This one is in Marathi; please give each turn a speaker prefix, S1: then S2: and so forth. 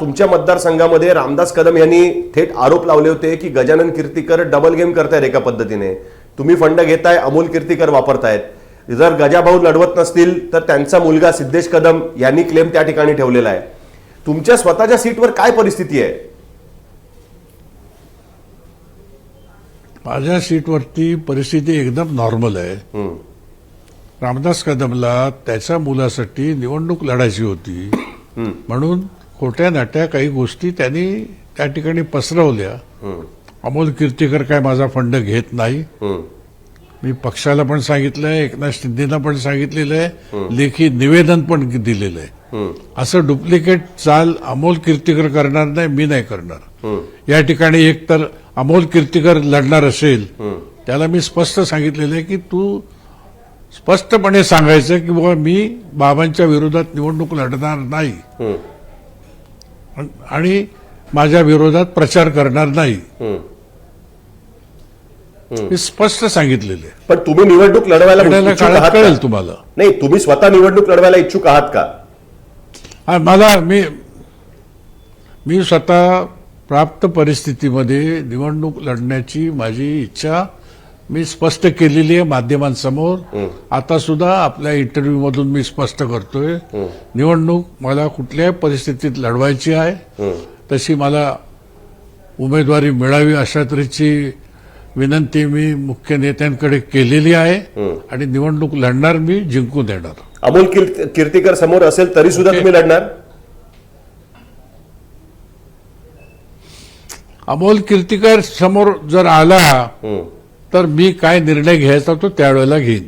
S1: तुमच्या मतदारसंघामध्ये रामदास कदम यांनी थेट आरोप लावले होते की गजानन कीर्तीकर डबल गेम करतायत एका पद्धतीने. तुम्ही फंड घेताय अमोल कीर्तीकर वापरतायत. जर गजाभाऊ लढवत नसतील तर त्यांचा मुलगा सिद्धेश कदम यांनी क्लेम त्या ठिकाणी ठेवलेला आहे. तुमच्या स्वतःच्या सीटवर काय परिस्थिती आहे?
S2: माझ्या सीटवरती परिस्थिती एकदम नॉर्मल आहे. रामदास कदमला त्याच्या मुलासाठी निवडणूक लढायची होती. म्हणून खोट्या नाट्या काही गोष्टी त्यांनी त्या ठिकाणी पसरवल्या. अमोल कीर्तीकर काय माझा फंड घेत नाही. मी पक्षाला पण सांगितलंय एकनाथ शिंदेना पण सांगितलेलं आहे. लेखी निवेदन पण दिलेलं आहे. असं डुप्लिकेट चाल अमोल कीर्तीकर करणार नाही मी नाही करणार. या ठिकाणी एक तर अमोल कीर्तीकर लढणार असेल. त्याला मी स्पष्ट सांगितलेलं आहे की तू स्पष्टपणे सांगायचं की बाबा मी बाबांच्या विरोधात निवडणूक लढणार नाही. आणि माझ्या विरोधात प्रचार करणार नाही. हे स्पष्ट सांगितलेले.
S1: पण तुम्ही निवडणूक लढवायला?
S2: कळेल तुम्हाला
S1: नाही तुम्ही स्वतः निवडणूक लढवायला इच्छुक आहात का
S2: हा, मला मी मी स्वतः प्राप्त परिस्थितीमध्ये निवडणूक लढण्याची माझी इच्छा मी स्पष्ट केलेली आहे माध्यमांसमोर. आता सुद्धा आपल्या इंटरव्ह्यू मधून मी स्पष्ट करतोय. निवडणूक मला कुठल्याही परिस्थितीत लढवायची आहे. तशी मला उमेदवारी मिळावी अशा तऱ्हेची विनंती मी मुख्य नेत्यांकडे केलेली आहे. आणि निवडणूक लढणार मी जिंकून देणार.
S1: अमोल कीर्त- कीर्तीकर समोर असेल तरी सुद्धा तुम्ही लढणार?
S2: अमोल कीर्तिकर समोर जर आला. तर मी काय निर्णय घ्यायचा तो त्यावेळेला घेईन.